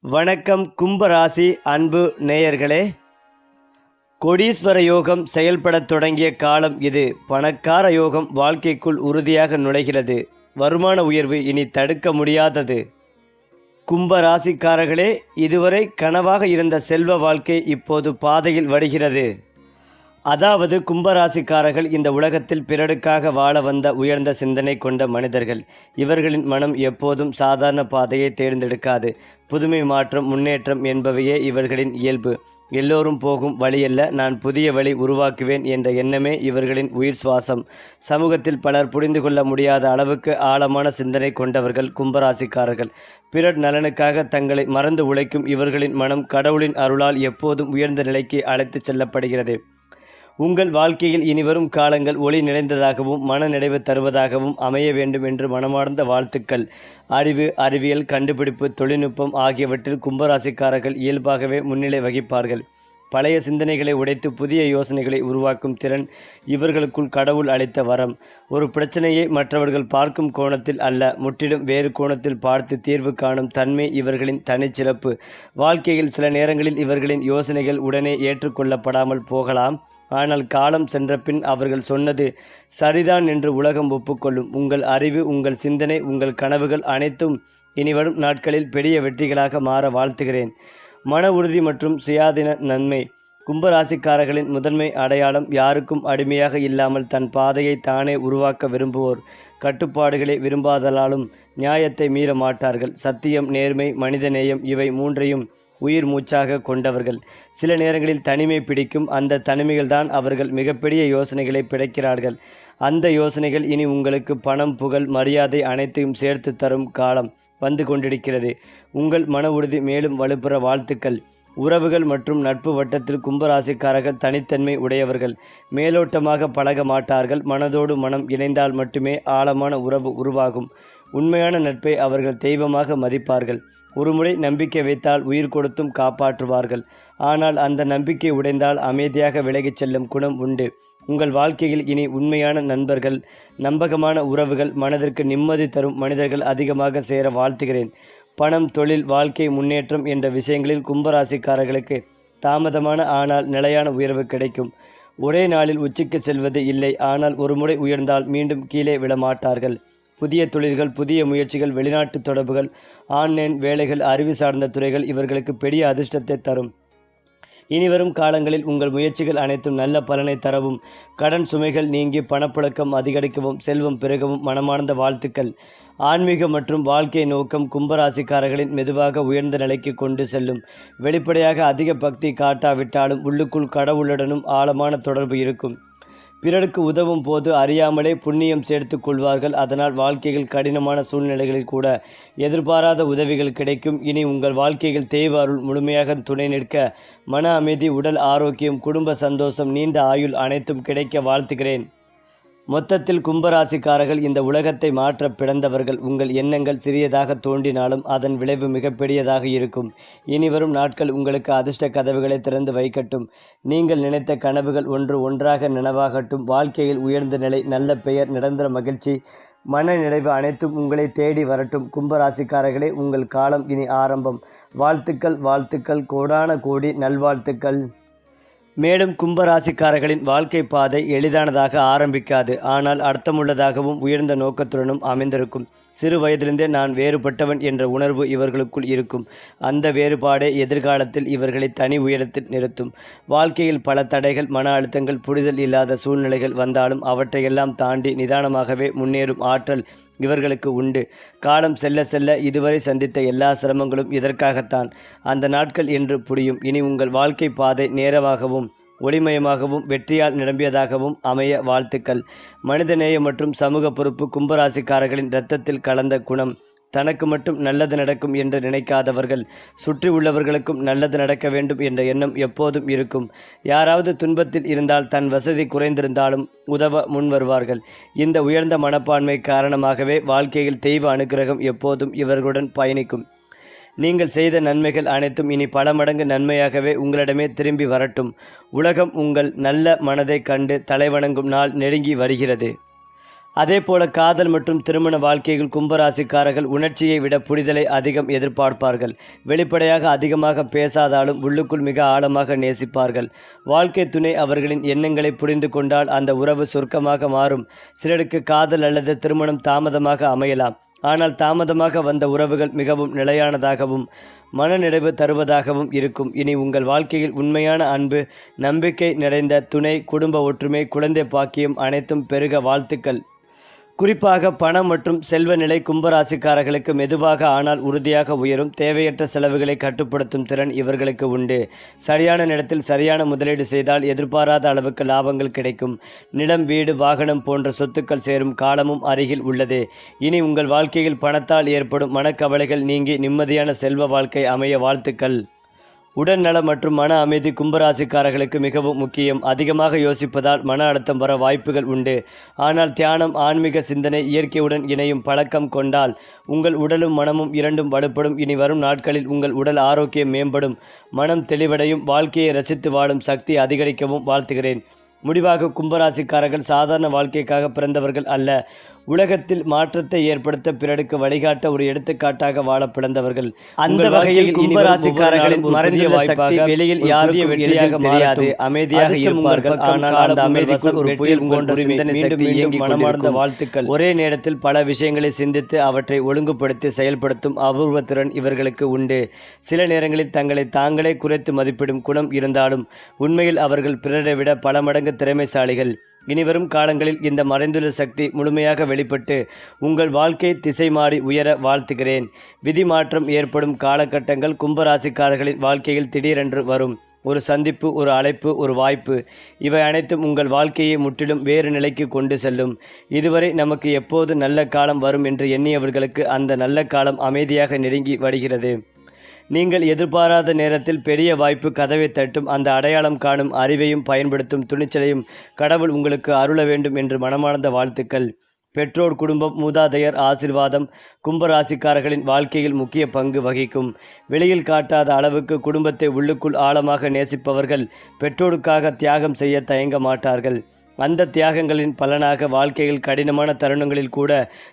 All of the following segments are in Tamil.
வணக்கம் கும்பராசி அன்பு நேயர்களே. கொடீஸ்வர யோகம் செயல்படத் தொடங்கிய காலம் இது. பணக்கார யோகம் வாழ்க்கைக்குள் உறுதியாக நுழைகிறது. வருமான உயர்வு இனி தடுக்க முடியாதது. கும்பராசிக்காரர்களே இதுவரை கனவாக இருந்த செல்வ வாழ்க்கை இப்போது பாதையில் வருகிறது. அதாவது கும்பராசிக்காரர்கள் இந்த உலகத்தில் பிறருக்காக வாழ வந்த உயர்ந்த சிந்தனை கொண்ட மனிதர்கள். இவர்களின் மனம் எப்போதும் சாதாரண பாதையை தேர்ந்தெடுக்காது. புதுமை மாற்றம் முன்னேற்றம் என்பவையே இவர்களின் இயல்பு. எல்லோரும் போகும் வழியல்ல நான் புதிய வழி உருவாக்குவேன் என்ற எண்ணமே இவர்களின் உயிர் சுவாசம். சமூகத்தில் பலர் புரிந்து கொள்ள முடியாத அளவுக்கு ஆழமான சிந்தனை கொண்டவர்கள் கும்பராசிக்காரர்கள். பிறர் நலனுக்காக தங்களை மறந்து உழைக்கும் இவர்களின் மனம் கடவுளின் அருளால் எப்போதும் உயர்ந்த நிலைக்கு அழைத்துச் செல்லப்படுகிறது. உங்கள் வாழ்க்கையில் இனிவரும் காலங்கள் ஒளி நிறைந்ததாகவும் மனநிறைவு தருவதாகவும் அமைய வேண்டும் என்று மனமார்ந்த வாழ்த்துக்கள். அறிவு அறிவியல் கண்டுபிடிப்பு தொழில்நுட்பம் ஆகியவற்றில் கும்பராசிக்காரர்கள் இயல்பாகவே முன்னிலை வகிப்பார்கள். பழைய சிந்தனைகளை உடைத்து புதிய யோசனைகளை உருவாக்கும் திறன் இவர்களுக்குள் கடவுள் அளித்த வரம். ஒரு பிரச்சனையை மற்றவர்கள் பார்க்கும் கோணத்தில் அல்ல முற்றிலும் வேறு கோணத்தில் பார்த்து தீர்வு காணும் தன்மை இவர்களின் தனிச்சிறப்பு. வாழ்க்கையில் சில நேரங்களில் இவர்களின் யோசனைகள் உடனே ஏற்றுக்கொள்ளப்படாமல் போகலாம். ஆனால் காலம் சென்ற பின் அவர்கள் சொன்னது சரிதான் என்று உலகம் ஒப்புக்கொள்ளும். உங்கள் அறிவு உங்கள் சிந்தனை உங்கள் கனவுகள் அனைத்தும் இனிவரும் நாட்களில் பெரிய வெற்றிகளாக மாற வாழ்த்துகிறேன். மன உறுதி மற்றும் சுயாதீன நன்மை. கும்பராசிக்காரர்களின் முதன்மை அடையாளம் யாருக்கும் அடிமையாக இல்லாமல் தன் பாதையை தானே உருவாக்க விரும்புவோர். கட்டுப்பாடுகளை விரும்பாதலாலும் நியாயத்தை மீற மாட்டார்கள். சத்தியம் நேர்மை மனிதநேயம் இவை மூன்றையும் உயிர் மூச்சாக கொண்டவர்கள். சில நேரங்களில் தனிமை பிடிக்கும் அந்த தனிமைகள்தான் அவர்கள் மிகப்பெரிய யோசனைகளை பிடைக்கிறார்கள் அந்த யோசனைகள் இனி உங்களுக்கு பணம் புகழ் மரியாதை அனைத்தையும் சேர்த்து தரும் காலம். வந்து கொண்டிருக்கிறது. உங்கள் மன உறுதி மேலும் வலுப்புற வாழ்த்துக்கள். உறவுகள் மற்றும் நட்பு வட்டத்தில் கும்பராசிக்காரர்கள் தனித்தன்மை உடையவர்கள். மேலோட்டமாக பழக மாட்டார்கள். மனதோடு மனம் இணைந்தால் மட்டுமே ஆழமான உறவு உருவாகும். உண்மையான நட்பை அவர்கள் தெய்வமாக மதிப்பார்கள். ஒருமுறை நம்பிக்கை வைத்தால் உயிர் கொடுத்தும் காப்பாற்றுவார்கள். ஆனால் அந்த நம்பிக்கை உடைந்தால் அமைதியாக விலகிச் செல்லும் குணம் உண்டு. உங்கள் வாழ்க்கையில் இனி உண்மையான நண்பர்கள் நம்பகமான உறவுகள் மனதிற்கு நிம்மதி தரும் மனிதர்கள் அதிகமாக சேர வாழ்த்துகிறேன். பணம் தொழில் வாழ்க்கை முன்னேற்றம் என்ற விஷயங்களில் கும்பராசிக்காரர்களுக்கு தாமதமான ஆனால் நிலையான உயர்வு கிடைக்கும். ஒரே நாளில் உச்சிக்கு செல்வது இல்லை ஆனால் ஒருமுறை உயர்ந்தால் மீண்டும் கீழே விடமாட்டார்கள் புதிய தொழில்கள் புதிய முயற்சிகள் வெளிநாட்டு தொடர்புகள் ஆன்லைன் வேலைகள் அறிவு சார்ந்த துறைகள் இவர்களுக்கு பெரிய அதிர்ஷ்டத்தை தரும். இனிவரும் காலங்களில் உங்கள் முயற்சிகள் அனைத்தும் நல்ல பலனை தரவும். கடன் சுமைகள் நீங்கி பணப்புழக்கம் அதிகரிக்கவும் செல்வம் பெருகவும் மனமார்ந்த வாழ்த்துக்கள். ஆன்மீக மற்றும் வாழ்க்கை நோக்கம் கும்பராசிக்காரர்களின் மெதுவாக உயர்ந்த நிலைக்கு கொண்டு செல்லும். வெளிப்படையாக அதிக பக்தி காட்டாவிட்டாலும் உள்ளுக்குள் கடவுளுடனும் ஆழமான தொடர்பு இருக்கும். பிறருக்கு உதவும் போது அறியாமலே புண்ணியம் சேர்த்து கொள்வார்கள். அதனால் வாழ்க்கையில் கடினமான சூழ்நிலைகளில் கூட எதிர்பாராத உதவிகள் கிடைக்கும். இனி உங்கள் வாழ்க்கையில் தெய்வ அருள் முழுமையாக துணை நிற்க மன அமைதி உடல் ஆரோக்கியம் குடும்ப சந்தோஷம் நீண்ட ஆயுள் அனைத்தும் கிடைக்க வாழ்த்துகிறேன். மொத்தத்தில் கும்பராசிக்காரர்கள் இந்த உலகத்தை மாற்ற பிறந்தவர்கள். உங்கள் எண்ணங்கள் சிறியதாக தோன்றினாலும் அதன் விளைவு மிகப்பெரியதாக இருக்கும். இனிவரும் நாட்கள் உங்களுக்கு அதிர்ஷ்ட கதவுகளை திறந்து வைக்கட்டும். நீங்கள் நினைத்த கனவுகள் ஒன்று ஒன்றாக நினைவாகட்டும். வாழ்க்கையில் உயர்ந்த நிலை நல்ல பெயர் நிரந்தர மகிழ்ச்சி மன நிறைவு அனைத்தும் உங்களை தேடி வரட்டும். கும்பராசிக்காரர்களே உங்கள் காலம் இனி ஆரம்பம். வாழ்த்துக்கள் வாழ்த்துக்கள். கோடான கோடி நல்வாழ்த்துக்கள். மேலும் கும்பராசிக்காரர்களின் வாழ்க்கை பாதை எளிதானதாக ஆரம்பிக்காது. ஆனால் அர்த்தமுள்ளதாகவும் உயர்ந்த நோக்கத்துடனும் அமைந்திருக்கும். சிறு வயதிலிருந்தே நான் வேறுபட்டவன் என்ற உணர்வு இவர்களுக்குள் இருக்கும். அந்த வேறுபாடே எதிர்காலத்தில் இவர்களை தனி உயரத்தில் நிறுத்தும். வாழ்க்கையில் பல தடைகள் மன அழுத்தங்கள் புரிதல் இல்லாத சூழ்நிலைகள் வந்தாலும் அவற்றையெல்லாம் தாண்டி நிதானமாகவே முன்னேறும் ஆற்றல் இவர்களுக்கு உண்டு. காலம் செல்ல செல்ல இதுவரை சந்தித்த எல்லா சிரமங்களும் இதற்காகத்தான். அந்த நாட்கள் என்று புரியும். இனி உங்கள் வாழ்க்கை பாதை நேரமாகவும் ஒளிமயமாகவும் வெற்றியால் நிரம்பியதாகவும் அமைய வாழ்த்துக்கள். மனிதநேயம் மற்றும் சமூக பொறுப்பு கும்பராசிக்காரர்களின் இரத்தத்தில் கலந்த குணம். தனக்கு மட்டும் நல்லது நடக்கும் என்று நினைக்காதவர்கள் சுற்றி உள்ளவர்களுக்கும் நல்லது நடக்க வேண்டும் என்ற எண்ணம் எப்போதும் இருக்கும். யாராவது துன்பத்தில் இருந்தால் தன் வசதி குறைந்திருந்தாலும் உதவ முன் வருவார்கள். இந்த உயர்ந்த மனப்பான்மை காரணமாகவே வாழ்க்கையில் தெய்வ அனுக்கிரகம் எப்போதும் இவர்களுடன் பயணிக்கும். நீங்கள் செய்த நன்மைகள் அனைத்தும் இனி பல மடங்கு நன்மையாகவே உங்களிடமே திரும்பி வரட்டும். உலகம் உங்கள் நல்ல மனதை கண்டு தலைவணங்கும் நாள் நெருங்கி வருகிறது. அதேபோல காதல் மற்றும் திருமண வாழ்க்கையில் கும்பராசிக்காரர்கள் உணர்ச்சியை விட புரிதலை அதிகம் எதிர்பார்ப்பார்கள். வெளிப்படையாக அதிகமாக பேசாதாலும் உள்ளுக்குள் மிக ஆழமாக நேசிப்பார்கள். வாழ்க்கை துணை அவர்களின் எண்ணங்களை புரிந்து கொண்டால் அந்த உறவு சொர்க்கமாக மாறும். சிலருக்கு காதல் அல்லது திருமணம் தாமதமாக அமையலாம். ஆனால் தாமதமாக வந்த உறவுகள் மிகவும் நிலையானதாகவும் மனநிறைவு தருவதாகவும் இருக்கும். இனி உங்கள் வாழ்க்கையில் உண்மையான அன்பு நம்பிக்கை நிறைந்த துணை குடும்ப ஒற்றுமை குழந்தை பாக்கியம் அனைத்தும் பெருக வாழ்த்துக்கள். குறிப்பாக பணம் மற்றும் செல்வ நிலை கும்பராசிக்காரர்களுக்கு மெதுவாக ஆனால் உறுதியாக உயரும். தேவையற்ற செலவுகளை கட்டுப்படுத்தும் திறன் இவர்களுக்கு உண்டு. சரியான நேரத்தில் சரியான முதலீடு செய்தால் எதிர்பாராத அளவுக்கு லாபங்கள் கிடைக்கும். நிலம் வீடு வாகனம் போன்ற சொத்துக்கள் சேரும் காலமும் அருகில் உள்ளது. இனி உங்கள் வாழ்க்கையில் பணத்தால் ஏற்படும் மனக்கவலைகள் நீங்கி நிம்மதியான செல்வ வாழ்க்கை அமைய வாழ்த்துக்கள். உடல்நலம் மற்றும் மன அமைதி கும்பராசிக்காரர்களுக்கு மிகவும் முக்கியம். அதிகமாக யோசிப்பதால் மன அழுத்தம் வர வாய்ப்புகள் உண்டு. ஆனால் தியானம் ஆன்மீக சிந்தனை இயற்கையுடன் இணையும் பழக்கம் கொண்டால் உங்கள் உடலும் மனமும் இரண்டும் வலுப்படும். இனி வரும் நாட்களில் உங்கள் உடல் ஆரோக்கியம் மேம்படும். மனம் தெளிவடையும். வாழ்க்கையை ரசித்து வாழும் சக்தி அதிகரிக்கவும் வாழ்த்துகிறேன். முடிவாக கும்பராசிக்காரர்கள் சாதாரண வாழ்க்கைக்காக பிறந்தவர்கள் அல்ல. உலகத்தில் மாற்றத்தை ஏற்படுத்த பிறருக்கு வழிகாட்ட ஒரு எடுத்துக்காட்டாக வாழ பிறந்தவர்கள். அந்த வகையில் கும்பராசிக்காரர்களின் மறைந்துள்ள சக்தி வெளியில் யாருக்கும் எளிதாக தெரியாது அமைதியாக இருப்பார்கள் ஆனால் அந்த அமைதிக்குள் ஒரு புயல் போன்ற சிந்தனை சக்தி இயங்கி மனமார்ந்த வாழ்த்துக்கள். ஒரே நேரத்தில் பல விஷயங்களை சிந்தித்து அவற்றை ஒழுங்குபடுத்தி செயல்படுத்தும் அபூர்வ திறன் இவர்களுக்கு உண்டு. சில நேரங்களில் தங்களை தாங்களே குறைத்து மதிப்பிடும் குணம் இருந்தாலும் உண்மையில் அவர்கள் பிறரை விட பல மடங்கு திறமைசாலிகள். இனிவரும் காலங்களில் இந்த மறைந்துள்ள சக்தி முழுமையாக வெளிப்பட்டு உங்கள் வாழ்க்கை திசை மாறி உயர வாழ்த்துகிறேன். விதி மாற்றம் ஏற்படும் காலகட்டங்கள் கும்பராசிக்காரர்களின் வாழ்க்கையில் திடீரென்று வரும். ஒரு சந்திப்பு ஒரு அழைப்பு ஒரு வாய்ப்பு. இவை அனைத்தும் உங்கள் வாழ்க்கையை முற்றிலும் வேறு நிலைக்கு கொண்டு செல்லும். இதுவரை நமக்கு எப்போது நல்ல காலம் வரும் என்று எண்ணியவர்களுக்கு அந்த நல்ல காலம் அமைதியாக நெருங்கி வருகிறது. நீங்கள் எதிர்பாராத நேரத்தில் பெரிய வாய்ப்பு கதவை தட்டும் அந்த அடையாளம் காணும் அறிவையும் பயன்படுத்தும் துணிச்சலையும் கடவுள் உங்களுக்கு அருள வேண்டும் என்று மனமார்ந்த வாழ்த்துக்கள். பெற்றோர் குடும்பம் மூதாதையர் ஆசிர்வாதம் கும்பராசிக்காரர்களின் வாழ்க்கையில் முக்கிய பங்கு வகிக்கும். வெளியில் காட்டாத அளவுக்கு குடும்பத்தை உள்ளுக்குள் ஆழமாக நேசிப்பவர்கள் பெற்றோருக்காக தியாகம் செய்ய தயங்க மாட்டார்கள். அந்த தியாகங்களின் பலனாக வாழ்க்கையில் கடினமான தருணங்களில் கூட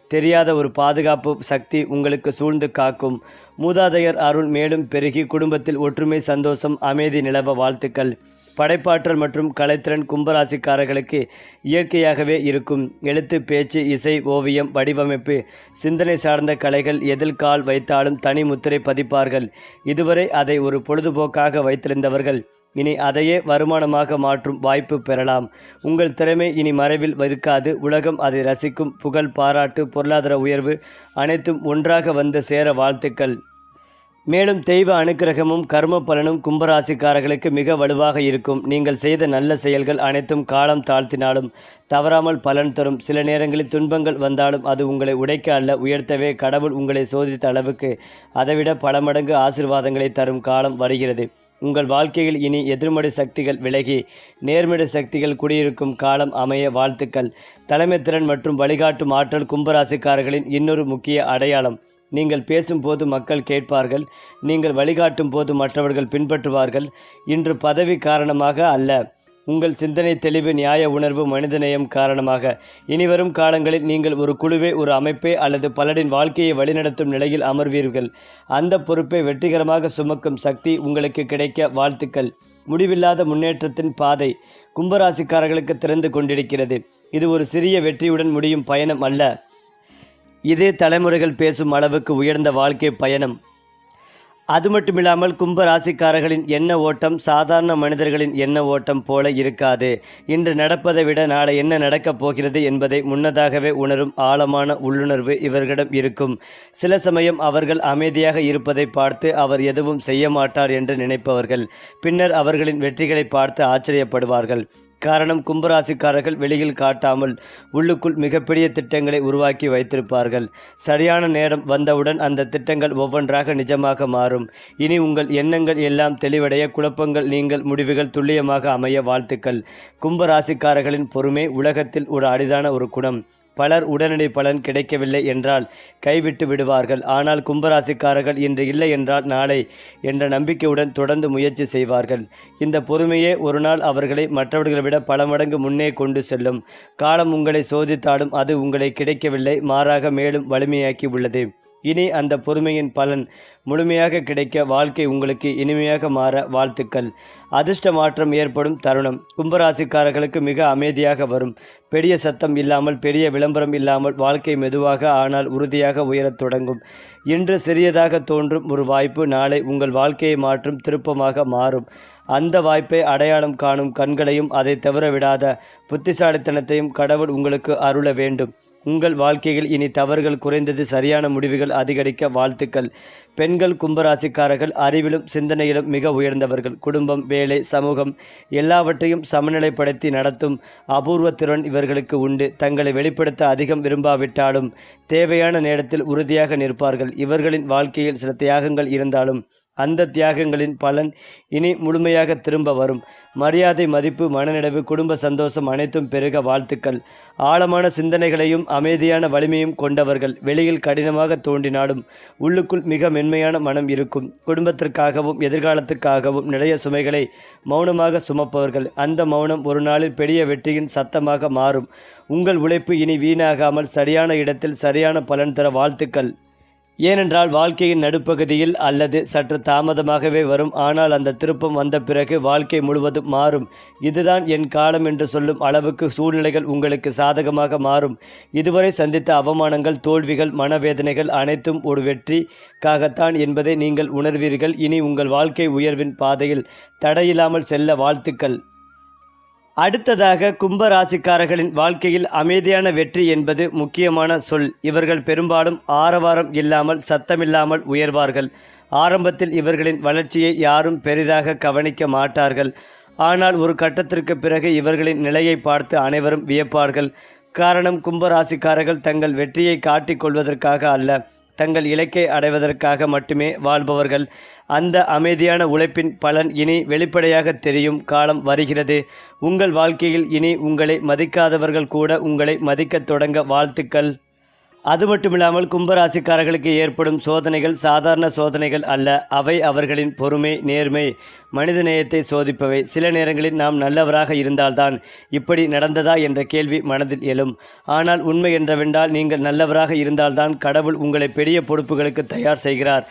தெரியாத ஒரு பாதுகாப்பு சக்தி உங்களுக்கு சூழ்ந்து காக்கும். மூதாதையர் அருள் மேலும் பெருகி குடும்பத்தில் ஒற்றுமை சந்தோஷம் அமைதி நிலவ வாழ்த்துக்கள். படைப்பாற்றல் மற்றும் கலைத்திறன் கும்பராசிக்காரர்களுக்கு இயற்கையாகவே இருக்கும். எழுத்து பேச்சு இசை ஓவியம் வடிவமைப்பு சிந்தனை சார்ந்த கலைகள் எதில் கால் வைத்தாலும் தனி முத்திரை பதிப்பார்கள். இதுவரை அதை ஒரு பொழுதுபோக்காக வைத்திருந்தவர்கள். இனி அதையே வருமானமாக மாற்றும் வாய்ப்பு பெறலாம். உங்கள் திறமை இனி மறைவில் இருக்காது உலகம் அதை ரசிக்கும். புகழ் பாராட்டு பொருளாதார உயர்வு அனைத்தும் ஒன்றாக வந்து சேர வாழ்த்துக்கள். மேலும் தெய்வ அனுக்கிரகமும் கர்ம பலனும் கும்பராசிக்காரர்களுக்கு மிக வலுவாக இருக்கும். நீங்கள் செய்த நல்ல செயல்கள் அனைத்தும் காலம் தாழ்த்தினாலும் தவறாமல் பலன் தரும். சில நேரங்களில் துன்பங்கள் வந்தாலும் அது உங்களை உடைக்க அல்ல. உயர்த்தவே கடவுள் உங்களை சோதித்த அளவுக்கு அதைவிட பல மடங்கு ஆசிர்வாதங்களை தரும் காலம் வருகிறது. உங்கள் வாழ்க்கையில் இனி எதிர்மறை சக்திகள் விலகி நேர்மறை சக்திகள் குடியிருக்கும் காலம் அமைய வாழ்த்துக்கள். தலைமைத்திறன் மற்றும் வழிகாட்டும் ஆற்றல் கும்பராசிக்காரர்களின் இன்னொரு முக்கிய அடையாளம் நீங்கள் பேசும்போது மக்கள் கேட்பார்கள் நீங்கள் வழிகாட்டும் போது மற்றவர்கள் பின்பற்றுவார்கள். இன்று பதவி காரணமாக அல்ல உங்கள் சிந்தனை தெளிவு நியாய உணர்வு மனிதநேயம் காரணமாக. இனிவரும் காலங்களில் நீங்கள் ஒரு குழுவை ஒரு அமைப்பை அல்லது பலரின் வாழ்க்கையை வழிநடத்தும் நிலையில் அமர்வீர்கள். அந்த பொறுப்பை வெற்றிகரமாக சுமக்கும் சக்தி உங்களுக்கு கிடைக்க வாழ்த்துக்கள். முடிவில்லாத முன்னேற்றத்தின் பாதை கும்பராசிக்காரர்களுக்கு திறந்து கொண்டிருக்கிறது. இது ஒரு சிறிய வெற்றியுடன் முடியும் பயணம் அல்ல. இது தலைமுறைகள் பேசும் அளவுக்கு உயர்ந்த வாழ்க்கை பயணம். அது மட்டுமில்லாமல் கும்ப ராசிக்காரர்களின் எண்ண ஓட்டம் சாதாரண மனிதர்களின் எண்ண ஓட்டம் போல இருக்காது. இன்று நடப்பதை விட நாளை என்ன நடக்கப் போகிறது என்பதை முன்னதாகவே உணரும் ஆழமான உள்ளுணர்வு இவர்களிடம் இருக்கும். சில சமயம் அவர்கள் அமைதியாக இருப்பதை பார்த்து அவர் எதுவும் செய்ய மாட்டார் என்று நினைப்பவர்கள். பின்னர் அவர்களின் வெற்றிகளை பார்த்து ஆச்சரியப்படுவார்கள். காரணம் கும்பராசிக்காரர்கள் வெளியில் காட்டாமல் உள்ளுக்குள் மிகப்பெரிய திட்டங்களை உருவாக்கி வைத்திருப்பார்கள். சரியான நேரம் வந்தவுடன் அந்த திட்டங்கள் ஒவ்வொன்றாக நிஜமாக மாறும். இனி உங்கள் எண்ணங்கள் எல்லாம் தெளிவடைய குழப்பங்கள் நீங்கள் முடிவுகள் துல்லியமாக அமைய வாழ்த்துக்கள். கும்பராசிக்காரர்களின் பொறுமை உலகத்தில் ஒரு அரிதான ஒரு குணம். பலர் உடனடி பலன் கிடைக்கவில்லை என்றால் கைவிட்டு விடுவார்கள். ஆனால் கும்பராசிக்காரர்கள் இன்று இல்லை என்றால் நாளை என்ற நம்பிக்கையுடன் தொடர்ந்து முயற்சி செய்வார்கள். இந்த பொறுமையே ஒரு நாள் அவர்களை மற்றவர்களை விட பல மடங்கு முன்னே கொண்டு செல்லும். காலம் உங்களை சோதித்தாலும் அது உங்களை கிடைக்கவில்லை மாறாக மேலும் வலிமையாக்கி உள்ளது. இனி அந்த பொறுமையின் பலன் முழுமையாக கிடைக்க வாழ்க்கை உங்களுக்கு இனிமையாக மாற வாழ்த்துக்கள். அதிர்ஷ்ட மாற்றம் ஏற்படும் தருணம். கும்பராசிக்காரர்களுக்கு மிக அமைதியாக வரும். பெரிய சத்தம் இல்லாமல் பெரிய விளம்பரம் இல்லாமல் வாழ்க்கை மெதுவாக ஆனால் உறுதியாக உயரத் தொடங்கும். இன்று சிறியதாக தோன்றும் ஒரு வாய்ப்பு நாளை உங்கள் வாழ்க்கையை மாற்றும் திருப்பமாக மாறும். அந்த வாய்ப்பை அடையாளம் காணும் கண்களையும் அதை தவிர விடாத புத்திசாலித்தனத்தையும் கடவுள் உங்களுக்கு அருள வேண்டும். உங்கள் வாழ்க்கையில் இனி தவறுகள் குறைந்தது சரியான முடிவுகள் அதிகரிக்க வாழ்த்துக்கள். பெண்கள் கும்பராசிக்காரர்கள் அறிவிலும் சிந்தனையிலும் மிக உயர்ந்தவர்கள். குடும்பம் வேலை சமூகம் எல்லாவற்றையும் சமநிலைப்படுத்தி நடத்தும் அபூர்வ திறன் இவர்களுக்கு உண்டு. தங்களை வெளிப்படுத்த அதிகம் விரும்பாவிட்டாலும் தேவையான நேரத்தில் உறுதியாக நிற்பார்கள். இவர்களின் வாழ்க்கையில் சில தியாகங்கள் இருந்தாலும் அந்த தியாகங்களின் பலன் இனி முழுமையாக திரும்ப வரும். மரியாதை மதிப்பு மனநிறைவு குடும்ப சந்தோஷம் அனைத்தும் பெருக வாழ்த்துக்கள். ஆழமான சிந்தனைகளையும் அமைதியான வலிமையும் கொண்டவர்கள். வெளியில் கடினமாக தோன்றினாலும் உள்ளுக்குள் மிக மென்மையான மனம் இருக்கும். குடும்பத்திற்காகவும் எதிர்காலத்துக்காகவும் நிறைய சுமைகளை மௌனமாக சுமப்பவர்கள். அந்த மௌனம் ஒரு நாளில் பெரிய வெற்றியின் சத்தமாக மாறும். உங்கள் உழைப்பு இனி வீணாகாமல் சரியான இடத்தில் சரியான பலன் தர வாழ்த்துக்கள். ஏனென்றால் வாழ்க்கையின் நடுப்பகுதியில் அல்லது சற்று தாமதமாகவே வரும். ஆனால் அந்த திருப்பம் வந்த பிறகு வாழ்க்கை முழுவதும் மாறும். இதுதான் என் காலம் என்று சொல்லும் அளவுக்கு சூழ்நிலைகள் உங்களுக்கு சாதகமாக மாறும். இதுவரை சந்தித்த அவமானங்கள் தோல்விகள் மனவேதனைகள் அனைத்தும் ஒரு வெற்றிக்காகத்தான் என்பதை நீங்கள் உணர்வீர்கள். இனி உங்கள் வாழ்க்கை உயர்வின் பாதையில் தடையில்லாமல் செல்ல வாழ்த்துக்கள். அடுத்ததாக கும்பராசிக்காரர்களின் வாழ்க்கையில் அமைதியான வெற்றி என்பது முக்கியமான சொல். இவர்கள் பெரும்பாலும் ஆரவாரம் இல்லாமல் சத்தமில்லாமல் உயர்வார்கள். ஆரம்பத்தில் இவர்களின் வளர்ச்சியை யாரும் பெரிதாக கவனிக்க மாட்டார்கள். ஆனால் ஒரு கட்டத்திற்கு பிறகு இவர்களின் நிலையை பார்த்து அனைவரும் வியப்பார்கள். காரணம் கும்பராசிக்காரர்கள் தங்கள் வெற்றியை காட்டிக் கொள்வதற்காக அல்ல. தங்கள் இலக்கை அடைவதற்காக மட்டுமே வாழ்பவர்கள். அந்த அமைதியான உழைப்பின் பலன் இனி வெளிப்படையாக தெரியும் காலம் வருகிறது. உங்கள் வாழ்க்கையில் இனி உங்களை மதிக்காதவர்கள் கூட உங்களை மதிக்கத் தொடங்க வாழ்த்துக்கள். அது மட்டுமில்லாமல் கும்பராசிக்காரர்களுக்கு ஏற்படும் சோதனைகள் சாதாரண சோதனைகள் அல்ல. அவை அவர்களின் பொறுமை நேர்மை மனித நேயத்தை சோதிப்பவை. சில நேரங்களில் நாம் நல்லவராக இருந்தால்தான் இப்படி நடந்ததா என்ற கேள்வி மனதில் எழும். ஆனால் உண்மை என்றவென்றால் நீங்கள் நல்லவராக இருந்தால்தான் கடவுள் உங்களை பெரிய பொறுப்புகளுக்கு தயார் செய்கிறார்.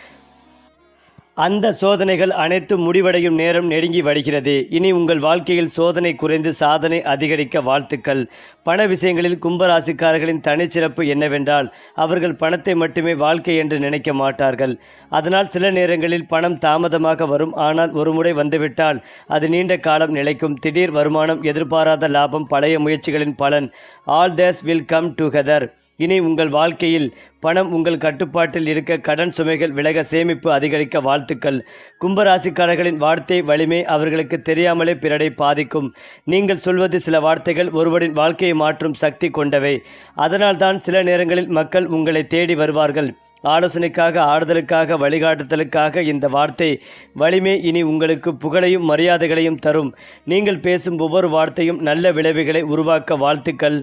அந்த சோதனைகள் அனைத்தும் முடிவடையும் நேரம் நெருங்கி வருகிறது. இனி உங்கள் வாழ்க்கையில் சோதனை குறைந்து சாதனை அதிகரிக்க வாழ்த்துக்கள். பண விஷயங்களில் கும்பராசிக்காரர்களின் தனிச்சிறப்பு என்னவென்றால் அவர்கள் பணத்தை மட்டுமே வாழ்க்கை என்று நினைக்க மாட்டார்கள். அதனால் சில நேரங்களில் பணம் தாமதமாக வரும். ஆனால் ஒருமுறை வந்துவிட்டால் அது நீண்ட காலம் நிலைக்கும். திடீர் வருமானம் எதிர்பாராத லாபம் பழைய முயற்சிகளின் பலன். All these will come together இனி உங்கள் வாழ்க்கையில் பணம் உங்கள் கட்டுப்பாட்டில் இருக்க கடன் சுமைகள் விலக சேமிப்பு அதிகரிக்க வாழ்த்துக்கள். கும்பராசிக்காரர்களின் வார்த்தை வலிமை அவர்களுக்கு தெரியாமலே பிறடை பாதிக்கும். நீங்கள் சொல்வது சில வார்த்தைகள் ஒருவரின் வாழ்க்கையை மாற்றும் சக்தி கொண்டவை. அதனால்தான் சில நேரங்களில் மக்கள் உங்களை தேடி வருவார்கள். ஆலோசனைக்காக ஆறுதலுக்காக வழிகாட்டுதலுக்காக இந்த வார்த்தை வலிமை இனி உங்களுக்கு புகழையும் மரியாதைகளையும் தரும். நீங்கள் பேசும் ஒவ்வொரு வார்த்தையும் நல்ல விளைவுகளை உருவாக்க வாழ்த்துக்கள்.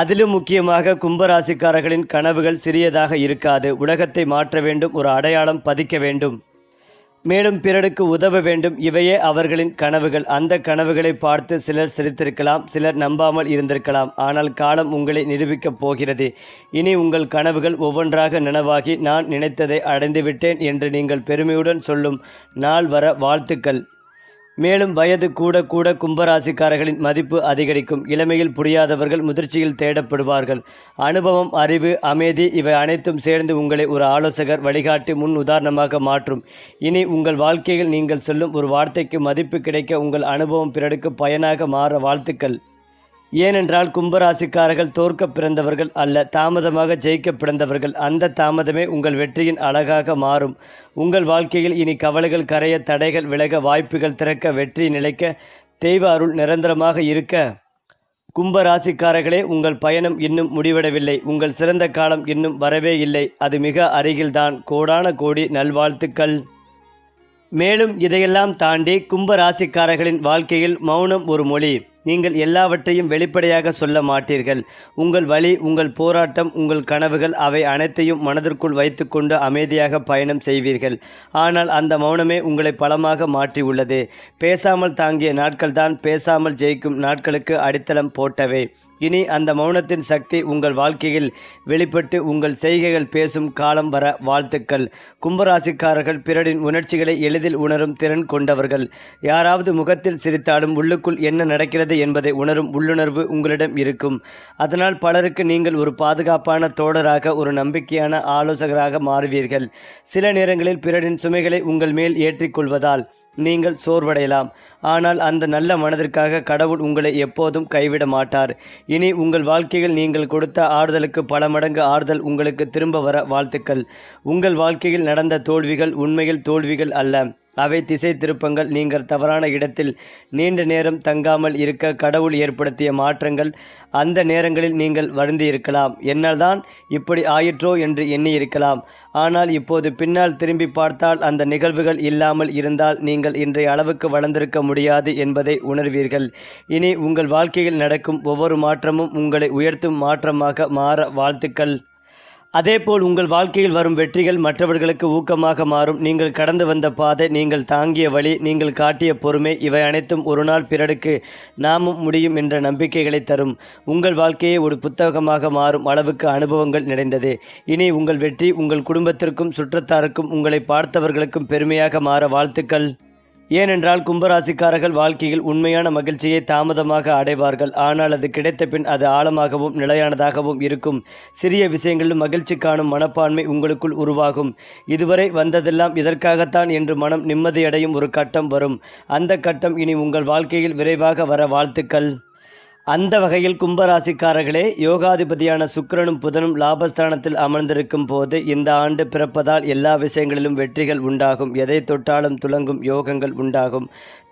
அதிலும் முக்கியமாக கும்பராசிக்காரர்களின் கனவுகள் சிறியதாக இருக்காது. உலகத்தை மாற்ற வேண்டும் ஒரு அடையாளம் பதிக்க வேண்டும். மேலும் பிறருக்கு உதவ வேண்டும். இவையே அவர்களின் கனவுகள். அந்த கனவுகளை பார்த்து சிலர் சிரித்திருக்கலாம் சிலர் நம்பாமல் இருந்திருக்கலாம். ஆனால் காலம் உங்களை நிரூபிக்கப் போகிறது. இனி உங்கள் கனவுகள் ஒவ்வொன்றாக நனவாகி நான் நினைத்ததை அடைந்துவிட்டேன் என்று நீங்கள் பெருமையுடன் சொல்லும் நாள் வர வாழ்த்துக்கள். மேலும் வயது கூட கூட கும்பராசிக்காரர்களின் மதிப்பு அதிகரிக்கும். இளமையில் புரியாதவர்கள் முதிர்ச்சியில் தேடப்படுவார்கள். அனுபவம் அறிவு அமைதி இவை அனைத்தும் சேர்ந்து உங்களை ஒரு ஆலோசகர் வழிகாட்டி முன் உதாரணமாக மாற்றும். இனி உங்கள் வாழ்க்கையில் நீங்கள் சொல்லும் ஒரு வார்த்தைக்கு மதிப்பு கிடைக்க உங்கள் அனுபவம் பிறருக்கு பயனாக மாற வாழ்த்துக்கள். ஏனென்றால் கும்பராசிக்காரர்கள் தோற்க பிறந்தவர்கள் அல்ல தாமதமாக ஜெயிக்க பிறந்தவர்கள். அந்த தாமதமே உங்கள் வெற்றியின் அழகாக மாறும். உங்கள் வாழ்க்கையில் இனி கவலைகள் கரைய தடைகள் விலக வாய்ப்புகள் திறக்க வெற்றி நிலைக்க தெய்வ அருள் நிரந்தரமாக இருக்க. கும்பராசிக்காரர்களே உங்கள் பயணம் இன்னும் முடிவடவில்லை உங்கள் சிறந்த காலம் இன்னும் வரவே இல்லை. அது மிக அருகில்தான். கோடான கோடி நல்வாழ்த்துக்கள். மேலும் இதையெல்லாம் தாண்டி கும்பராசிக்காரர்களின் வாழ்க்கையில் மௌனம் ஒரு மொழி. நீங்கள் எல்லாவற்றையும் வெளிப்படையாக சொல்ல மாட்டீர்கள். உங்கள் வழி உங்கள் போராட்டம் உங்கள் கனவுகள் அவை அனைத்தையும் மனதிற்குள் வைத்துக்கொண்டு அமைதியாக பயணம் செய்வீர்கள். ஆனால் அந்த மௌனமே உங்களை பலமாக மாற்றியுள்ளது. பேசாமல் தாங்கிய நாட்கள்தான் பேசாமல் ஜெயிக்கும் நாட்களுக்கு அடித்தளம் போட்டவை. இனி அந்த மௌனத்தின் சக்தி உங்கள் வாழ்க்கையில் வெளிப்பட்டு உங்கள் செய்கைகள் பேசும் காலம் வர வாழ்த்துக்கள். கும்பராசிக்காரர்கள் பிறரின் உணர்ச்சிகளை எளிதில் உணரும் திறன் கொண்டவர்கள். யாராவது முகத்தில் சிரித்தாலும் உள்ளுக்குள் என்ன நடக்கிறது என்பதை உணரும் உள்ளுணர்வு உங்களிடம் இருக்கும். அதனால் பலருக்கு நீங்கள் ஒரு பாதுகாப்பான தோழராக ஒரு நம்பிக்கையான ஆலோசகராக மாறுவீர்கள். சில நேரங்களில் பிறரின் சுமைகளை உங்கள் மேல் ஏற்றிக்கொள்வதால் நீங்கள் சோர்வடையலாம். ஆனால் அந்த நல்ல மனதிற்காக கடவுள் உங்களை எப்போதும் கைவிட மாட்டார். இனி உங்கள் வாழ்க்கையில் நீங்கள் கொடுத்த ஆறுதலுக்கு பல மடங்கு ஆறுதல் உங்களுக்கு திரும்ப வர வாழ்த்துக்கள். உங்கள் வாழ்க்கையில் நடந்த தோல்விகள் உண்மையில் தோல்விகள் அல்ல. அவை திசை திருப்பங்கள். நீங்கள் தவறான இடத்தில் நீண்ட நேரம் தங்காமல் இருக்க கடவுள் ஏற்படுத்திய மாற்றங்கள் அந்த நேரங்களில் நீங்கள் வருந்தி இருக்கலாம். என்னால்தான் இப்படி ஆயிற்றோ என்று எண்ணி இருக்கலாம். ஆனால் இப்போது பின்னால் திரும்பி பார்த்தால் அந்த நிகழ்வுகள் இல்லாமல் இருந்தால் நீங்கள் இன்றைய அளவுக்கு வளர்ந்திருக்க முடியாது என்பதை உணர்வீர்கள். இனி உங்கள் வாழ்க்கையில் நடக்கும் ஒவ்வொரு மாற்றமும் உங்களை உயர்த்தும் மாற்றமாக மாற வாழ்த்துக்கள். அதேபோல் உங்கள் வாழ்க்கையில் வரும் வெற்றிகள் மற்றவர்களுக்கு ஊக்கமாக மாறும். நீங்கள் கடந்து வந்த பாதை நீங்கள் தாங்கிய வழி நீங்கள் காட்டிய பொறுமை இவை அனைத்தும் ஒரு நாள் பிறருக்கு நாமும் முடியும் என்ற நம்பிக்கைகளை தரும். உங்கள் வாழ்க்கையை ஒரு புத்தகமாக மாறும். அளவுக்கு அனுபவங்கள் நிறைந்தது. இனி உங்கள் வெற்றி உங்கள் குடும்பத்திற்கும் சுற்றத்தாருக்கும் உங்களை பார்த்தவர்களுக்கும் பெருமையாக மாற வாழ்த்துக்கள். ஏனென்றால் கும்பராசிக்காரர்கள் வாழ்க்கையில் உண்மையான மகிழ்ச்சியை தாமதமாக அடைவார்கள். ஆனால் அது கிடைத்த பின் அது ஆழமாகவும் நிலையானதாகவும் இருக்கும். சிறிய விஷயங்களில் மகிழ்ச்சி காணும் மனப்பான்மை உங்களுக்குள் உருவாகும். இதுவரை வந்ததெல்லாம் இதற்காகத்தான் என்று மனம் நிம்மதியடையும் ஒரு கட்டம் வரும். அந்த கட்டம் இனி உங்கள் வாழ்க்கையில் விரைவாக வர வாழ்த்துக்கள். அந்த வகையில் கும்பராசிக்காரர்களே யோகாதிபதியான சுக்கிரனும் புதனும் லாபஸ்தானத்தில் அமர்ந்திருக்கும் போது இந்த ஆண்டு பிறப்பதால் எல்லா விஷயங்களிலும் வெற்றிகள் உண்டாகும். எதை தொட்டாலும் துலங்கும் யோகங்கள் உண்டாகும்.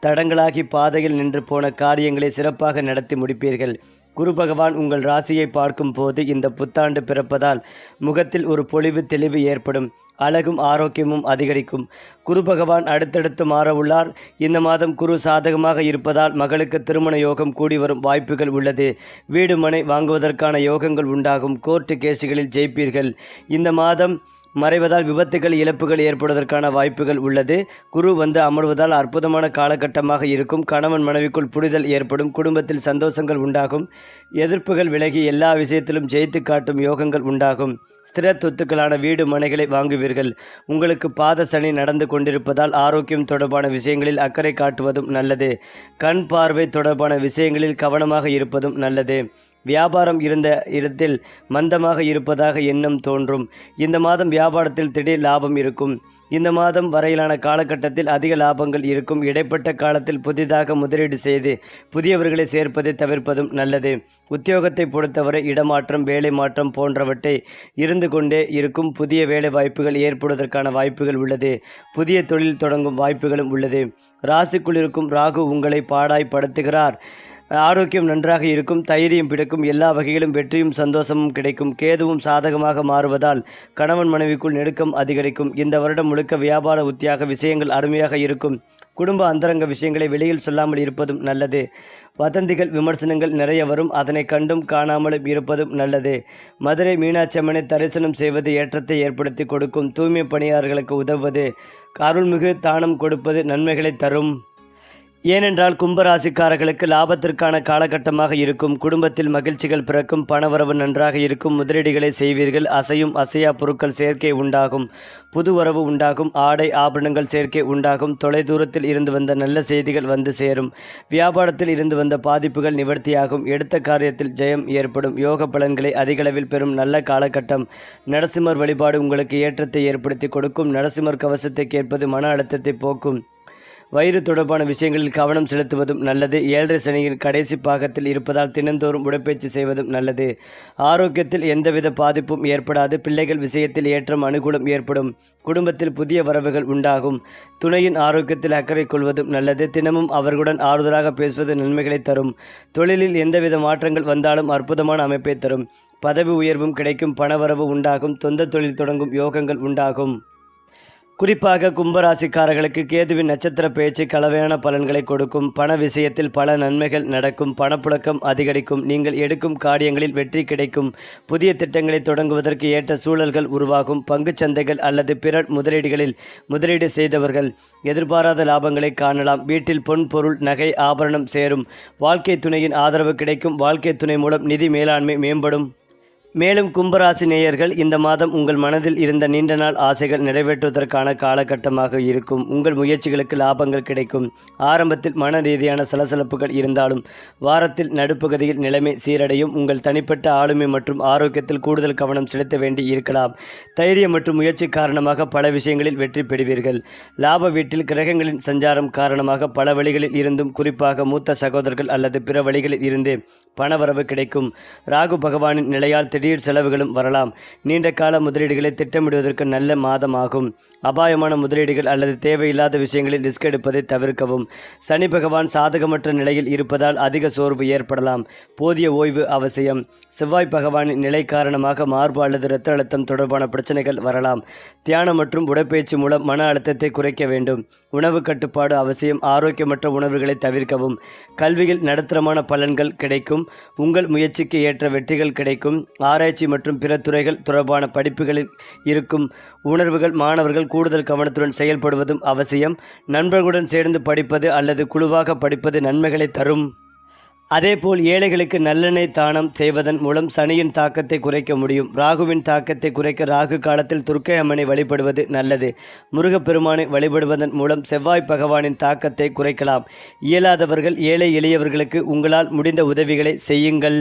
தடங்களாகி பாதையில் நின்று போன காரியங்களை சிறப்பாக நடத்தி முடிப்பீர்கள். குரு பகவான் உங்கள் ராசியை பார்க்கும் போது இந்த புத்தாண்டு பிறப்பதால் முகத்தில் ஒரு பொலிவு தெளிவு ஏற்படும். அழகும் ஆரோக்கியமும் அதிகரிக்கும். குரு பகவான் அடுத்தடுத்து மாறவுள்ளார். இந்த மாதம் குரு சாதகமாக இருப்பதால் மகளுக்கு திருமண யோகம் கூடி வரும் வாய்ப்புகள் உள்ளது. வீடு மனை வாங்குவதற்கான யோகங்கள் உண்டாகும். கோர்ட்டு கேசுகளில் ஜெயிப்பீர்கள். இந்த மாதம் மறைவதால் விபத்துகள் இழப்புகள் ஏற்படுவதற்கான வாய்ப்புகள் உள்ளது. குரு வந்து அமர்வதால் அற்புதமான காலகட்டமாக இருக்கும். கணவன் மனைவிக்குள் புரிதல் ஏற்படும். குடும்பத்தில் சந்தோஷங்கள் உண்டாகும். எதிர்ப்புகள் விலகி எல்லா விஷயத்திலும் ஜெயித்து காட்டும் யோகங்கள் உண்டாகும். ஸ்திர சொத்துக்களான வீடு மனைகளை வாங்குவீர்கள். உங்களுக்கு பாத சனி நடந்து கொண்டிருப்பதால் ஆரோக்கியம் தொடர்பான விஷயங்களில் அக்கறை காட்டுவதும் நல்லது. கண் பார்வை தொடர்பான விஷயங்களில் கவனமாக இருப்பதும் நல்லது. வியாபாரம் இருந்த இடத்தில் மந்தமாக இருப்பதாக எண்ணம் தோன்றும். இந்த மாதம் வியாபாரத்தில் திடீர் லாபம் இருக்கும். இந்த மாதம் வரையிலான காலகட்டத்தில் அதிக லாபங்கள் இருக்கும். இடைப்பட்ட காலத்தில் புதிதாக முதலீடு செய்து புதியவர்களை சேர்ப்பதை தவிர்ப்பதும் நல்லது. உத்தியோகத்தை பொறுத்தவரை இடமாற்றம் வேலை மாற்றம் போன்றவற்றை இருந்து கொண்டே இருக்கும் புதிய வேலை வாய்ப்புகள் ஏற்படுவதற்கான வாய்ப்புகள் உள்ளது. புதிய தொழில் தொடங்கும் வாய்ப்புகளும் உள்ளது. ராசிக்குள் இருக்கும் ராகு உங்களை பாடாய் படுத்துகிறார். ஆரோக்கியம் நன்றாக இருக்கும் தைரியம் பிடிக்கும் எல்லா வகையிலும் வெற்றியும் சந்தோஷமும் கிடைக்கும் கேதுவும் சாதகமாக மாறுவதால் கணவன் மனைவிக்குள் நெருக்கம் அதிகரிக்கும். இந்த வருடம் முழுக்க வியாபார உத்தியாக விஷயங்கள் அருமையாக இருக்கும். குடும்ப அந்தரங்க விஷயங்களை வெளியில் சொல்லாமல் இருப்பதும் நல்லது. வதந்திகள் விமர்சனங்கள் நிறைய வரும். அதனை கண்டும் காணாமலும் இருப்பதும் நல்லது. மதுரை மீனாட்சி அம்மனை தரிசனம் செய்வது ஏற்றத்தை ஏற்படுத்தி கொடுக்கும். தூய்மை பணியாளர்களுக்கு உதவுவது அருள்மிகு தானம் கொடுப்பது நன்மைகளை தரும். ஏனென்றால் கும்பராசிக்காரர்களுக்கு லாபத்திற்கான காலகட்டமாக இருக்கும் குடும்பத்தில் மகிழ்ச்சிகள் பிறக்கும் பணவரவு நன்றாக இருக்கும் முதலீடுகளை செய்வீர்கள் அசையும் அசையா பொருட்கள் சேர்க்கை உண்டாகும் புது உறவு உண்டாகும் ஆடை ஆபரணங்கள் சேர்க்கை உண்டாகும் தொலைதூரத்தில் இருந்து வந்த நல்ல செய்திகள் வந்து சேரும் வியாபாரத்தில் இருந்து வந்த பாதிப்புகள் நிவர்த்தியாகும் எடுத்த காரியத்தில் ஜெயம் ஏற்படும் யோக பலன்களை அதிகளவில் பெறும் நல்ல காலகட்டம் நரசிம்மர் வழிபாடு உங்களுக்கு ஏற்றத்தை ஏற்படுத்தி கொடுக்கும் நரசிம்மர் கவசத்தை கேட்பது மன அழுத்தத்தை போக்கும். வயிறு தொடர்பான விஷயங்களில் கவனம் செலுத்துவதும் நல்லது. ஏழரை சனியின் கடைசி பாகத்தில் இருப்பதால் தினந்தோறும் உடற்பயிற்சி செய்வதும் நல்லது. ஆரோக்கியத்தில் எந்தவித பாதிப்பும் ஏற்படாது. பிள்ளைகள் விஷயத்தில் ஏற்றம் அனுகூலம் ஏற்படும். குடும்பத்தில் புதிய வரவுகள் உண்டாகும். துணையின் ஆரோக்கியத்தில் அக்கறை கொள்வதும் நல்லது. தினமும் அவர்களுடன் ஆறுதலாக பேசுவது நன்மைகளை தரும். தொழிலில் எந்தவித மாற்றங்கள் வந்தாலும் அற்புதமான அமைப்பை தரும். பதவி உயர்வும் கிடைக்கும் பணவரவு உண்டாகும். சொந்த தொழில் தொடங்கும் யோகங்கள் உண்டாகும். குறிப்பாக கும்பராசிக்காரர்களுக்கு கேதுவின் நட்சத்திர பேச்சு கலவையான பலன்களை கொடுக்கும் பண விஷயத்தில் பல நன்மைகள் நடக்கும் பணப்புழக்கம் அதிகரிக்கும் நீங்கள் எடுக்கும் காரியங்களில் வெற்றி கிடைக்கும் புதிய திட்டங்களை தொடங்குவதற்கு ஏற்ற சூழல்கள் உருவாகும் பங்குச் சந்தைகள் அல்லது பிற முதலீடுகளில் முதலீடு செய்தவர்கள் எதிர்பாராத லாபங்களை காணலாம். வீட்டில் பொன் பொருள் நகை ஆபரணம் சேரும். வாழ்க்கை துணையின் ஆதரவு கிடைக்கும். வாழ்க்கை துணை மூலம் நிதி மேலாண்மை மேம்படும். மேலும் கும்பராசி நேயர்கள் இந்த மாதம் உங்கள் மனதில் இருந்த நீண்ட நாள் ஆசைகள் நிறைவேற்றுவதற்கான காலகட்டமாக இருக்கும். உங்கள் முயற்சிகளுக்கு லாபங்கள் கிடைக்கும். ஆரம்பத்தில் மன ரீதியான சலசலப்புகள் இருந்தாலும் வாரத்தில் நடுப்பகுதியில் நிலைமை சீரடையும். உங்கள் தனிப்பட்ட ஆளுமை மற்றும் ஆரோக்கியத்தில் கூடுதல் கவனம் செலுத்த வேண்டி இருக்கலாம். தைரியம் மற்றும் முயற்சி காரணமாக பல விஷயங்களில் வெற்றி பெறுவீர்கள். லாப வீட்டில் கிரகங்களின் சஞ்சாரம் காரணமாக பல வழிகளில் இருந்தும் குறிப்பாக மூத்த சகோதரர்கள் அல்லது பிற வழிகளில் இருந்து பணவரவு கிடைக்கும். ராகு பகவானின் நிலையால் திடீர் செலவுகளும் வரலாம். நீண்ட கால முதலீடுகளை திட்டமிடுவதற்கு நல்ல மாதமாகும். அபாயமான முதலீடுகள் அல்லது தேவையில்லாத விஷயங்களில் ரிஸ்க் எடுப்பதை தவிர்க்கவும். சனி பகவான் சாதகமற்ற நிலையில் இருப்பதால் அதிக சோர்வு ஏற்படலாம். போதிய ஓய்வு அவசியம். செவ்வாய் பகவானின் நிலை காரணமாக மார்பு அல்லது இரத்த அழுத்தம் தொடர்பான பிரச்சனைகள் வரலாம். தியானம் மற்றும் உடற்பயிற்சி மூலம் மன அழுத்தத்தை குறைக்க வேண்டும். உணவு கட்டுப்பாடு அவசியம். ஆரோக்கியமற்ற உணவுகளை தவிர்க்கவும். கல்வியில் நடுத்தரமான பலன்கள் கிடைக்கும். உங்கள் முயற்சிக்கு ஏற்ற வெற்றிகள் கிடைக்கும். ஆராய்ச்சி மற்றும் பிற துறைகள் தொடர்பான படிப்புகளில் இருக்கும் உணர்வுகள் மாணவர்கள் கூடுதல் கவனத்துடன் செயல்படுவதும் அவசியம். நண்பர்களுடன் சேர்ந்து படிப்பது அல்லது குழுவாக படிப்பது நன்மைகளை தரும். அதேபோல் ஏழைகளுக்கு நல்லெண்ணெய் தானம் செய்வதன் மூலம் சனியின் தாக்கத்தை குறைக்க முடியும். ராகுவின் தாக்கத்தை குறைக்க ராகு காலத்தில் துர்க்கை அம்மனை வழிபடுவது நல்லது. முருகப்பெருமானை வழிபடுவதன் மூலம் செவ்வாய் பகவானின் தாக்கத்தை குறைக்கலாம். இயலாதவர்கள் ஏழை எளியவர்களுக்கு உங்களால் முடிந்த உதவிகளை செய்யுங்கள்.